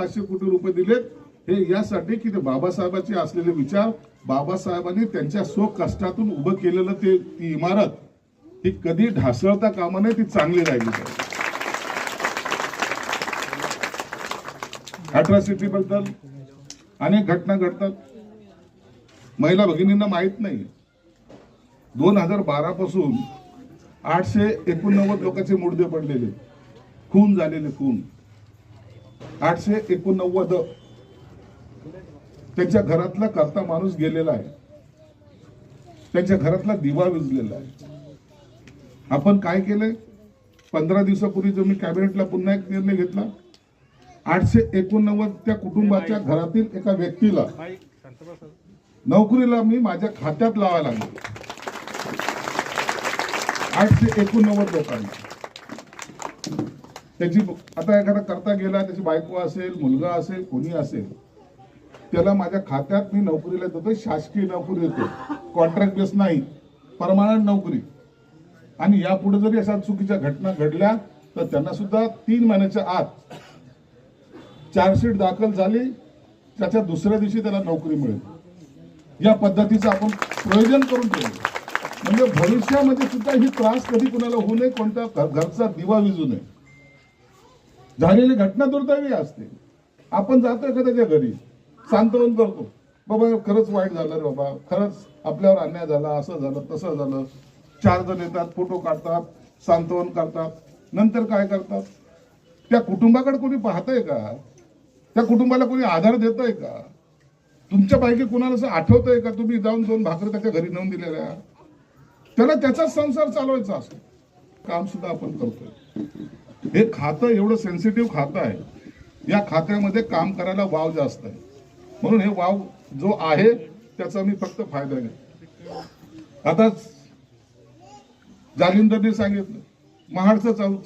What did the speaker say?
पाचशे कोटी रुपये दिलेत. हे यासाठी की ते बाबासाहेबांचे असलेले विचार बाबासाहेबांनी त्यांच्या स्व कष्टातून उभं केलेलं ते ती इमारत ही कधी ढासळता कामा नये ती चांगली राहिली पाहिजे. बद्दल अनेक घटना घडतात. महिला भगिनींना माहीत नाही दोन हजार बारा पासून आठशे एकोणनव्वद लोकांचे मुडदे पडलेले. खून झालेले खून. आठशे एकोणनव्वद. त्यांच्या घरातला करता माणूस गेलेला आहे. त्यांच्या घरातला दिवा विजलेला आहे. आपण काय केलंय? पंधरा दिवसापूर्वी जो मी कॅबिनेटला पुन्हा एक निर्णय घेतला. आठशे एकोणनव्वद त्या कुटुंबाच्या घरातील एका व्यक्तीला नोकरीला मी माझ्या खात्यात लावायला लागलो. आठशे एकोणनव्वद लोकांना. त्याची आता एखादा करता गेला त्याची बायको असेल मुलगा असेल कोणी असेल त्याला माझ्या खात्यात मी नोकरीला देतो शासकीय नोकरी देतो कॉन्ट्रॅक्ट बेस नाही परमानंट नोकरी. आणि यापुढे जरी अशा चुकीच्या घटना घडल्या तर त्यांना सुद्धा तीन महिन्याच्या आत चार्जशीट दाखल झाली. त्याच्या दुसऱ्या दिवशी त्याला नोकरी मिळेल. या पद्धतीचं आपण प्रयोजन करून ठेवलं म्हणजे भविष्यामध्ये सुद्धा ही त्रास कधी कुणाला होऊ नये कोणत्या घरचा दिवा विजू नये. झालेली घटना दुर्दैवी असते. आपण जातो एखाद्याच्या घरी सांत्वन करतो. बाबा खरंच वाईट झालं रे बाबा. खरंच आपल्यावर अन्याय झाला असं झालं तसं झालं. चार जण येतात फोटो काढतात सांत्वन करतात. नंतर काय करतात? त्या कुटुंबाकडे कोणी पाहतंय का? त्या कुटुंबाला कोणी आधार देतोय का? तुमच्यापैकी कुणाला असं आठवतंय का? तुम्ही जाऊन दोन भाकरी त्याच्या घरी नेऊन दिलेल्या. त्याला त्याचाच संसार चालवायचा असतो. काम सुद्धा आपण करतोय. हे खातं एवढं सेन्सिटिव्ह खातं आहे. या खात्यामध्ये काम करायला वाव जास्त आहे. म्हणून हे वाव जो आहे त्याचा मी फक्त फायदा घेतो. आता जालिंदरने सांगितलं महाडचं चालू